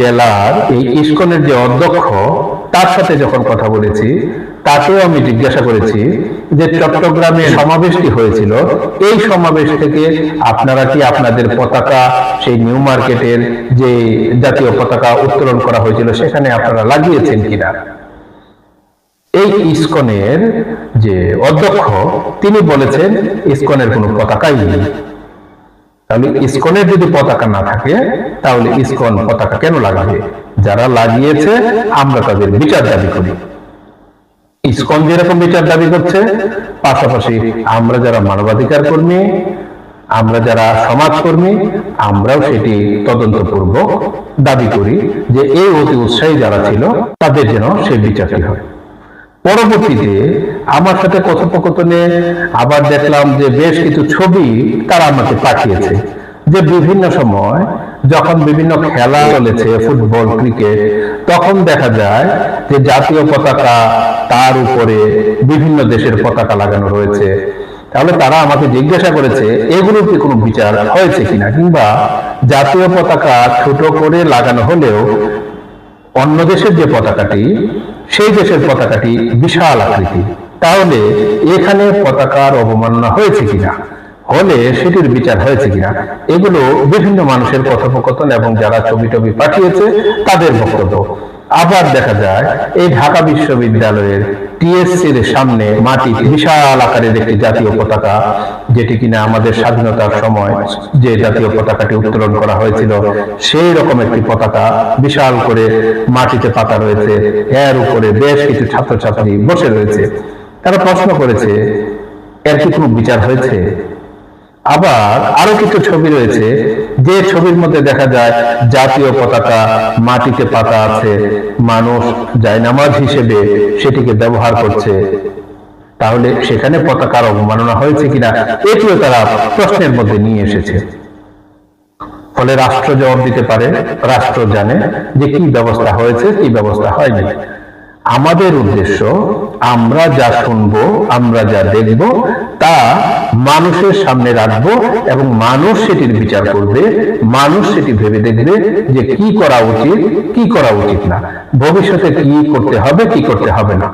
জেলার এই ইস্কনের যে অধ্যক্ষ, তার সাথে যখন কথা বলেছি, তাকেও আমি জিজ্ঞাসা করেছি যে চট্টগ্রামে সমাবেশটি হয়েছিল। এই সমাবেশ থেকে আপনারা কি আপনাদের পতাকা, সেই নিউ মার্কেটের যে জাতীয় পতাকা উত্তোলন করা হয়েছিল, সেখানে আপনারা লাগিয়েছেন কিনা? এই ইসকনের যে অধ্যক্ষ, তিনি বলেছেন, ইসকনের কোনো পতাকাই নেই। তাহলে ইসকনের যদি পতাকা না থাকে, তাহলে ইসকন পতাকা কেন লাগাবে? যারা লাগিয়েছে, আমরা তাদের বিচার দাবি করি। ইসকন যেরকম বিচার দাবি করছে, পাশাপাশি আমরা যারা মানবাধিকার কর্মী আমরা যারা সমাজকর্মী, আমরাও সেটি তদন্তপূর্বক দাবি করি যে এই অতি উৎসাহী যারা ছিল, তাদের যেন সেই বিচারটি হয়। পরবর্তীতে আমার সাথে কথোপকথনে আবার দেখলাম যে বেশ কিছু ছবি তারা আমাকে পাঠিয়েছে। যে বিভিন্ন সময় যখন বিভিন্ন খেলা চলেছে, ফুটবল, ক্রিকেট, তখন দেখা যায় যে জাতীয় পতাকা তার উপরে বিভিন্ন দেশের পতাকা লাগানো রয়েছে। তাহলে তারা আমাকে জিজ্ঞাসা করেছে, এগুলোর কি কোনো বিচার হয়েছে কিনা? কিংবা জাতীয় পতাকা ছোট করে লাগানো হলেও অন্য দেশের যে পতাকাটি, সেই দেশের পতাকাটি বিশাল আকৃতি। তাহলে এখানে পতাকার অবমাননা হয়েছে কিনা? হলে সেটির বিচার হয়েছে কিনা? এগুলো বিভিন্ন মানুষের কথোপকথন এবং যারা ছবি টবি পাঠিয়েছে, তাদের বক্তব্য। আবার দেখা যায়, এই ঢাকা বিশ্ববিদ্যালয়ের টিএসসির সামনে মাটি বিশাল আকারের একটি জাতীয় পতাকা যেটি কিনা আমাদের স্বাধীনতার সময় যে জাতীয় পতাকাটি উত্তোলন করা হয়েছিল, সেই রকম একটি পতাকা বিশাল করে মাটিতে পাতা রয়েছে। এর উপরে বেশ কিছু ছাত্রছাত্রী বসে রয়েছে। তারা প্রশ্ন করেছে, এর কি কোনো বিচার হয়েছে? আবার আরও কিছু ছবি রয়েছে, যে ছবির মধ্যে দেখা যায় জাতীয় পতাকা মাটিতে পাতা আছে। মানুষ জায়নামাজ হিসেবে সেটিকে ব্যবহার করছে। তাহলে সেখানে পতাকার অবমাননা হয়েছে কিনা, এটিও তারা প্রশ্নের মধ্যে নিয়ে এসেছে। ফলে রাষ্ট্র জবাব দিতে পারে, রাষ্ট্র জানে যে কি ব্যবস্থা হয়েছে, কি ব্যবস্থা হয়নি। আমাদের উদ্দেশ্য, আমরা যা শুনব, আমরা যা দেখব, তা মানুষের সামনে রাখব এবং মানুষ সেটির বিচার করবে, মানুষ সেটি ভেবে দেখবে যে কি করা উচিত, কি করা উচিত না। ভবিষ্যতে কি করতে হবে, কি করতে হবে না।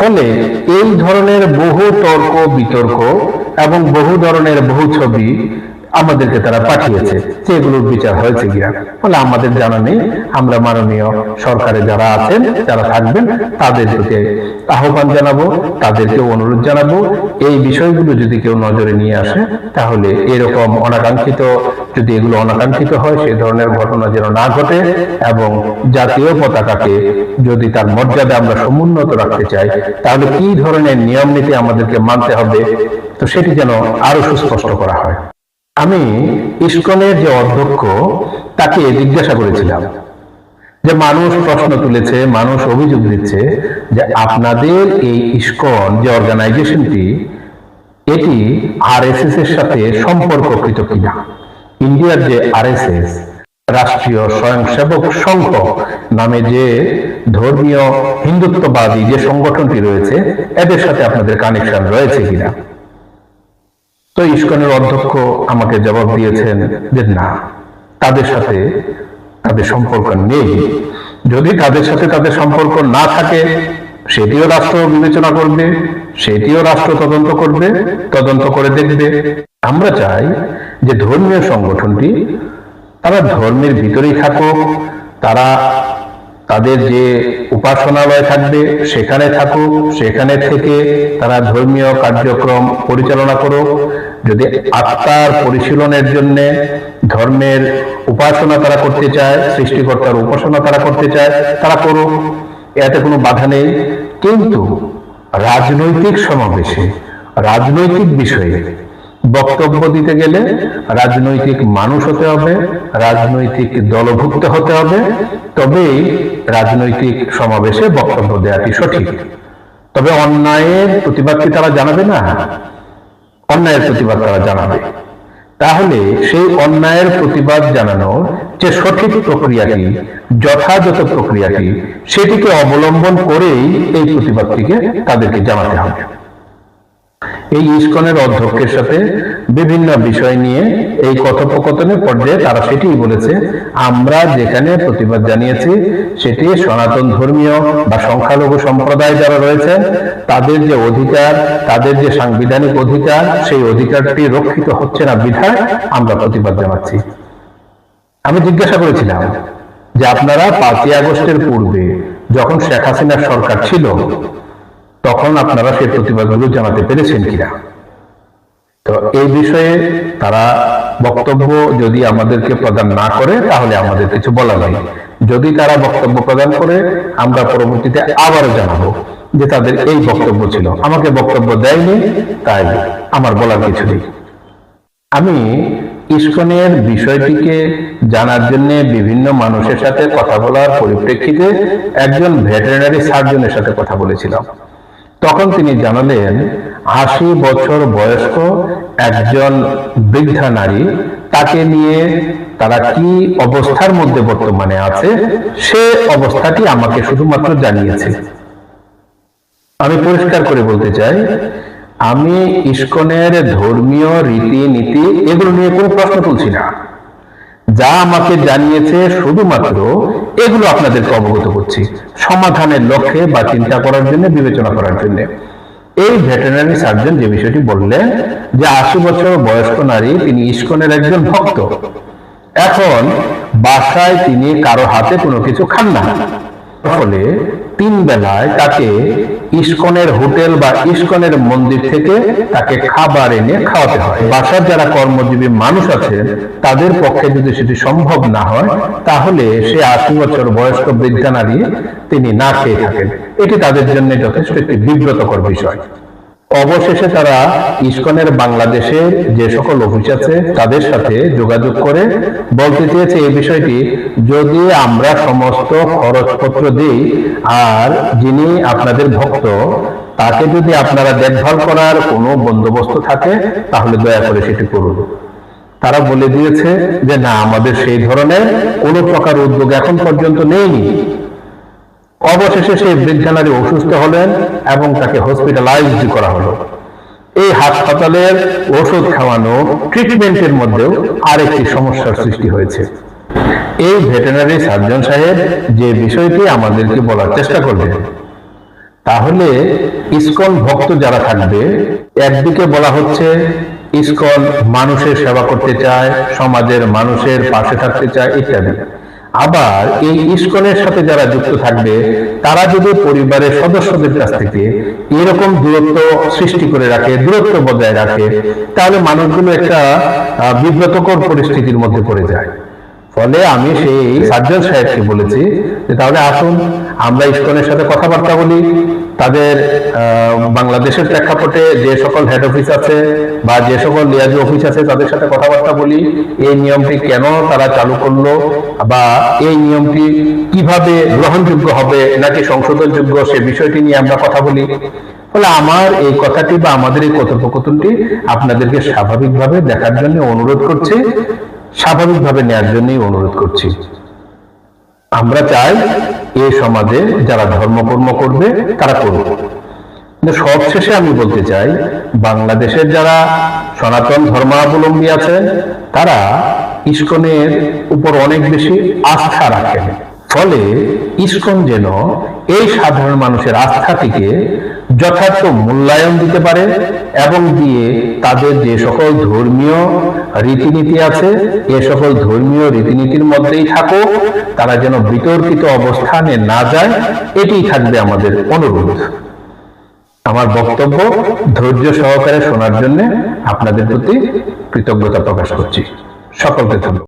ফলে এই ধরনের বহু তর্ক বিতর্ক এবং বহু ধরনের বহু ছবি আমাদেরকে তারা পাঠিয়েছে। যে এগুলোর বিচার হয়েছে কিনা? ফলে আমাদের জানা নেই। আমরা মাননীয় সরকারে যারা আছেন, যারা থাকবেন তাদের প্রতি আহ্বান জানাব, তাদেরকে অনুরোধ জানাব। এই বিষয়গুলো যদি কেউ নজরে নিয়ে আসে, তাহলে এরকম অনাকাঙ্ক্ষিত, যদি এগুলো অনাকাঙ্ক্ষিত হয় সেই ধরনের ঘটনা যেন না ঘটে এবং জাতীয় পতাকাকে যদি তার মর্যাদা আমরা সমুন্নত রাখতে চাই, তাহলে কি ধরনের নিয়ম নীতি আমাদেরকে মানতে হবে? তো সেটি যেন আরও সুস্পষ্ট করা হয়। আমি ইস্কনের যে অধ্যক্ষ, তাকে জিজ্ঞাসা করেছিলাম যে মানুষ প্রশ্ন তুলেছে, মানুষ অভিযোগ দিচ্ছে যে আপনাদের এই ইস্কন যে অর্গানাইজেশনটি, এটি আরএসএস এর সাথে সম্পর্ককৃত কিনা? ইন্ডিয়ার যে আরএসএস, রাষ্ট্রীয় স্বয়ংসেবক সংঘ নামে যে ধর্মীয় হিন্দুত্ববাদী যে সংগঠনটি রয়েছে, এদের সাথে আপনাদের কানেকশন রয়েছে কিনা? তো ইস্কনের অধ্যক্ষ আমাকে জবাব দিয়েছেন যে না, তাদের সাথে তাদের সম্পর্ক নেই। যদি তাদের সাথে তাদের সম্পর্ক না থাকে, সেটিও রাষ্ট্র বিবেচনা করবে, সেটিও রাষ্ট্র তদন্ত করবে, তদন্ত করে দেখবে। আমরা চাই যে ধর্মীয় সংগঠনটি তারা ধর্মের ভিতরেই থাকুক, তারা তাদের যে উপাসনালয় থাকবে, সেখানে থাকুক, সেখানে থেকে তারা ধর্মীয় কার্যক্রম পরিচালনা করুক। যদি আত্মার পরিশীলনের জন্য ধর্মের উপাসনা তারা করতে চায়, সৃষ্টিকর্তার উপাসনা তারা করতে চায়, তারা করুক, এতে কোনো বাধা নেই। কিন্তু রাজনৈতিক সমাবেশে, রাজনৈতিক বিষয়ে বক্তব্য দিতে গেলে রাজনৈতিক মানুষ হতে হবে, রাজনৈতিক দলভুক্ত হতে হবে। তবেই রাজনৈতিক সমাবেশে বক্তব্য দেওয়াটি সঠিক। তবে অন্যায়ের প্রতিবাদ কি তারা জানাবে না? অন্যায়ের প্রতিবাদ তারা জানাবে। তাহলে সেই অন্যায়ের প্রতিবাদ জানানোর যে সঠিক প্রক্রিয়াটি, যথাযথ প্রক্রিয়াটি, সেটিকে অবলম্বন করেই এই প্রতিবাদটিকে তাদেরকে জানাতে হবে। এই ইস্কনের অধ্যক্ষের সাথে বিভিন্ন বিষয় নিয়ে এই কথোপকথনের পর্যায়ে তারা সেটিই বলেছে, আমরা যেখানে প্রতিবাদ জানিয়েছি, সেটি সনাতন ধর্মীয় বা সংখ্যালঘু সম্প্রদায় যারা রয়েছেন তাদের যে অধিকার, তাদের যে সাংবিধানিক অধিকার, সেই অধিকারটি রক্ষিত হচ্ছে না বিধায় আমরা প্রতিবাদ জানাচ্ছি। আমি জিজ্ঞাসা করেছিলাম যে আপনারা পাঁচই আগস্টের পূর্বে যখন শেখ হাসিনার সরকার ছিল তখন আপনারা সেই প্রতিবাদগুলো জানাতে পেরেছেন কিনা? তো এই বিষয়ে তারা বক্তব্য যদি আমাদেরকে প্রদান না করে, তাহলে আমাদের কিছু বলা নাই যদি তারা বক্তব্য প্রদান করে, আমরা পরবর্তীতে আবারও জানাব যে তাদের এই বক্তব্য ছিল। আমাকে বক্তব্য দেয়নি, তাই আমার বলার কিছু নেই। আমি ইস্কনের বিষয়টিকে জানার জন্য বিভিন্ন মানুষের সাথে কথা বলার পরিপ্রেক্ষিতে একজন ভেটেরিনারি সার্জনের সাথে কথা বলেছিলাম। তখন তিনি জানালেন, আশি বছর বয়স্ক একজন বৃদ্ধা নারী, তাকে নিয়ে তারা কি অবস্থার মধ্যে বর্তমানে আছে? সে অবস্থাটি আমাকে শুধুমাত্র জানিয়েছে। আমি পরিষ্কার করে বলতে চাই, আমি ইস্কনের ধর্মীয় রীতি নীতি এগুলো নিয়ে কোনো প্রশ্ন তুলছি না। যা আমাকে জানিয়েছে শুধুমাত্র এগুলো আপনাদেরকে অবগত করছি। সমাধানের লক্ষ্যে বা চিন্তা করার জন্য, বিবেচনা করার জন্য। এই ভেটেরিনারি সার্জন যে বিষয়টি বললেন, যে আশি বছর বয়স্ক নারী, তিনি ইস্কনের একজন ভক্ত। এখন বাসায় তিনি কারও হাতে কোনো কিছু খান না। ফলে তিন বেলায় তাকে ইস্কনের হোটেল বা ইস্কনের মন্দির থেকে তাকে খাবার এনে খাওয়াতে হয়। বাসার যারা কর্মজীবী মানুষ আছেন তাদের পক্ষে যদি সেটি সম্ভব না হয়, তাহলে সে আশি বছর বয়স্ক বৃদ্ধা নারী তিনি না খেয়ে থাকেন। এটি তাদের জন্য যথেষ্ট একটি বিব্রতকর বিষয়। অবশেষে তারা ইসকনের বাংলাদেশের যে সকল অফিস আছে, তাদের সাথে যোগাযোগ করে বলতে চেয়েছে এই বিষয়টি, যদি আমরা সমস্ত খরচপত্র দিই, আর যিনি আপনাদের ভক্ত, তাকে যদি আপনারা দেখভাল করার কোনো বন্দোবস্ত থাকে, তাহলে দয়া করে সেটি করুন। তারা বলে দিয়েছে যে, না, আমাদের সেই ধরনের কোনো প্রকার উদ্যোগ এখন পর্যন্ত নেইনি। অবশেষে সেই বৃদ্ধা নারী অসুস্থ হলেন এবং তাকে হসপিটালাইজড করা হলো। এই হাসপাতালের ওষুধ খাওয়ানো ট্রিটমেন্টের মধ্যেও আরেকটি সমস্যার সৃষ্টি হয়েছে। এই ভেটেনারি সার্জন সাহেব যে বিষয়টি আমাদেরকে বলার চেষ্টা করবেন তাহলে ইসকন ভক্ত যারা থাকবে, একদিকে বলা হচ্ছে ইসকন মানুষের সেবা করতে চায়, সমাজের মানুষের পাশে থাকতে চায় ইত্যাদি। আবার এই ইস্কনের সাথে যারা যুক্ত থাকবে, তারা যদি পরিবারের সদস্যদের কাছ থেকে এরকম দূরত্ব সৃষ্টি করে রাখে, দূরত্ব বজায় রাখে, তাহলে মানুষগুলো একটা বিব্রতকর পরিস্থিতির মধ্যে পড়ে যায়। ফলে আমি সেই সাজ্জাদ সাহেবকে বলেছি যে তাহলে আসুন আমরা ইস্কনের সাথে কথাবার্তা বলি। তাদের বাংলাদেশের প্রেক্ষাপটে যে সকল হেড অফিস আছে বা যে সকল লিয়াজি অফিস আছে তাদের সাথে কথাবার্তা বলি। এই নিয়মটি কেন তারা চালু করল বা এই নিয়মটি কীভাবে গ্রহণযোগ্য হবে নাকি সংশোধনযোগ্য সে বিষয়টি নিয়ে আমরা কথা বলি। ফলে আমার এই কথাটি বা আমাদের এই কথোপকথনটি আপনাদেরকে স্বাভাবিকভাবে দেখার জন্য অনুরোধ করছি। স্বাভাবিকভাবে নেয়ার জন্যই অনুরোধ করছি। আমরা চাই এই সমাজে যারা ধর্মকর্ম করবে, তারা করবে কিন্তু সবশেষে আমি বলতে চাই, বাংলাদেশের যারা সনাতন ধর্মাবলম্বী আছেন, তারা ইস্কনের উপর অনেক বেশি আস্থা রাখেন। ফলে ইস্কন যেন এই সাধারণ মানুষের আস্থাটিকে যথার্থ মূল্যায়ন দিতে পারে এবং দিয়ে তাদের যে সকল ধর্মীয় রীতিনীতি আছে, এ সকল ধর্মীয় রীতিনীতির মধ্যেই থাকুক, তারা যেন বিতর্কিত অবস্থানে না যায়, এটাই থাকবে আমাদের অনুরোধ। আমার বক্তব্য ধৈর্য সহকারে শোনার জন্য আপনাদের প্রতি কৃতজ্ঞতা প্রকাশ করছি। সকলকে ধন্যবাদ।